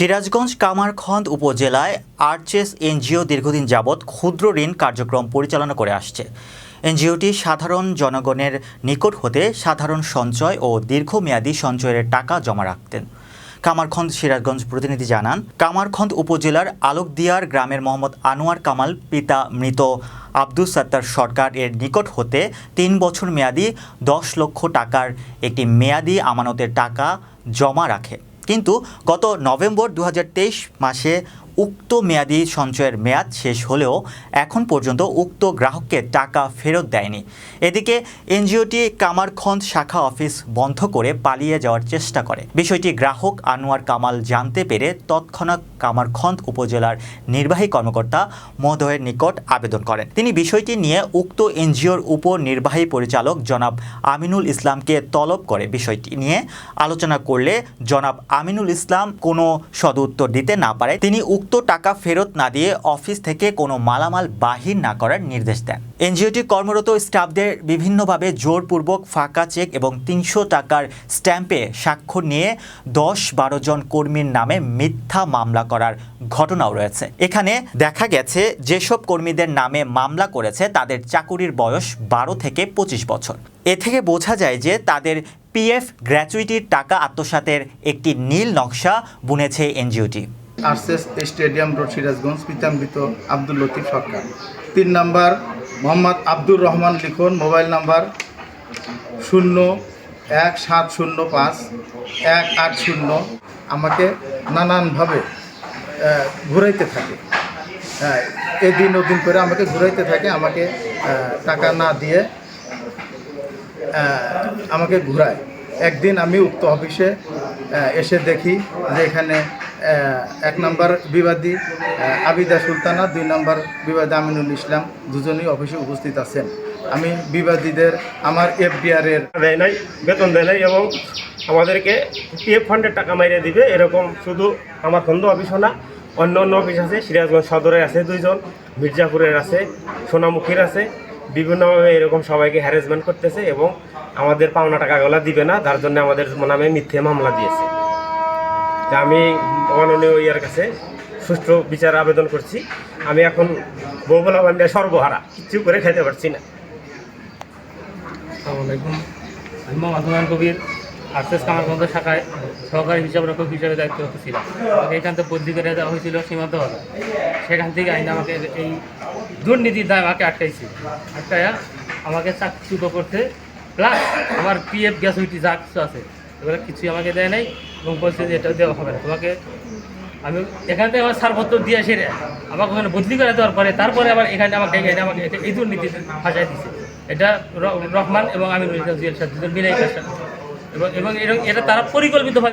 সিরাজগঞ্জ কামারখন্দ উপজেলায় আরচেস এনজিও দীর্ঘদিন যাবৎ ক্ষুদ্র ঋণ কার্যক্রম পরিচালনা করে আসছে। এনজিওটি সাধারণ জনগণের নিকট হতে সাধারণ সঞ্চয় ও দীর্ঘমেয়াদী সঞ্চয়ের টাকা জমা রাখতেন। কামারখন্দ সিরাজগঞ্জ প্রতিনিধি জানান, কামারখন্দ উপজেলার আলোকদিয়ার গ্রামের মোহাম্মদ আনোয়ার কামাল, পিতা মৃত আব্দুল সত্তার সরকার এর নিকট হতে তিন বছর মেয়াদি দশ লক্ষ টাকার একটি মেয়াদি আমানতের টাকা জমা রাখে। কিন্তু গত নভেম্বর দু হাজার তেইশ মাসে উক্ত মেয়াদি সঞ্চয়ের মেয়াদ শেষ হলেও এখন পর্যন্ত উক্ত গ্রাহককে টাকা ফেরত দেয়নি। এদিকে এনজিওটি কামারখন্দ শাখা অফিস বন্ধ করে পালিয়ে যাওয়ার চেষ্টা করে। বিষয়টি গ্রাহক আনোয়ার কামাল জানতে পেরে তৎক্ষণাৎ কামারখন্দ উপজেলার নির্বাহী কর্মকর্তা মহোদয়ের নিকট আবেদন করেন। তিনি বিষয়টি নিয়ে উক্ত এনজিওর উপ নির্বাহী পরিচালক জনাব আমিনুল ইসলামকে তলব করে বিষয়টি নিয়ে আলোচনা করলে জনাব আমিনুল ইসলাম কোনো সদুত্তর দিতে না পারে। তিনি উক্ত টাকা ফেরত না দিয়ে অফিস থেকে কোনো মালামাল বাহির না করার নির্দেশ দেন। এনজিওটি কর্মরত স্টাফদের বিভিন্নভাবে জোরপূর্বক ফাঁকা চেক এবং তিনশো টাকার স্ট্যাম্পে স্বাক্ষর নিয়ে দশ বারো জন কর্মীর নামে মিথ্যা মামলা করার ঘটনাও রয়েছে। এখানে দেখা গেছে, যেসব কর্মীদের নামে মামলা করেছে তাদের চাকুরির বয়স বারো থেকে পঁচিশ বছর। এ থেকে বোঝা যায় যে তাদের পিএফ গ্র্যাচুইটির টাকা আত্মসাতের একটি নীল নকশা বুনেছে এনজিওটি। আরসেস স্টেডিয়াম রোড সিরাজগঞ্জ, পিতাম্বিত আব্দুল লতিফ সরকার। তিন number, Mohammad Abdur Rahman Likhon, mobile number শূন্য এক সাত শূন্য পাঁচ, এক আট শূন্য। আমাকে নানানভাবে ঘুরাইতে থাকে। এদিন ওদিন করে আমাকে ঘুরাইতে থাকে, আমাকে টাকা না দিয়ে আমাকে ঘুরায়। একদিন আমি উক্ত অফিসে এসে দেখি যে এখানে এক নম্বর বিবাদী আবিদা সুলতানা, দুই নম্বর বিবাদী আমিনুল ইসলাম, দুজনই অফিসে উপস্থিত আছেন। আমি বিবাদীদের আমার এফডিআরের দেয় নাই, বেতন দেয় নাই এবং আমাদেরকে পিএফ ফান্ডের টাকা মাইরে দিবে, এরকম শুধু আমার খন্দ অফিসও না, অন্য অন্য অফিস আছে, সিরাজগঞ্জ সদরের আছে দুইজন, মির্জাপুরের আছে, সোনামুখীর আছে, বিভিন্নভাবে এরকম সবাইকে হ্যারাসমেন্ট করতেছে এবং আমাদের পাওনা টাকাগুলো দিবে না, তার জন্য আমাদের নামে মিথ্যে মামলা দিয়েছে। তা আমি মাননীয় ইয়ার কাছে সুষ্ঠু বিচার আবেদন করছি। আমি এখন বান্ডিয়া সর্বহারা, কিচ্ছু করে খেতে পারছি না। আসসালামু আমি মোহাম্মদ কবির আর্সেস কামারগঞ্জ শাখায় সহকারী হিসাব রক্ষক হিসাবে দায়িত্বরত ছিলাম। আমাকে এখান থেকে বদলি করে দেওয়া হয়েছিল সীমান্ত বাজার সেখান থেকে আইন আমাকে এই দুর্নীতির দায় আমাকে আটকাইছে। আটকায়া আমাকে চাকরিচ্যুত করতে প্লাস আমার পিএফ গ্যাসুইটি যা কিছু আছে। এগুলো কিছুই আমাকে দেয় নাই এবং বলছে যে এটা দেওয়া হবে না। তোমাকে আমি এখান থেকে আমার ছাড়পত্র দিয়ে সেরে আমাকে ওখানে বদলি করে দেওয়ার পরে তারপরে আবার এখানে আমাকে এখানে আমাকে এই দুর্নীতি ফাঁসাই দিচ্ছে এটা রহমান এবং আমি জুয়েল সাহেব দুজন মিলে এই কাজটা করছে। এবং এবং এটা তারা পরিকল্পিতভাবে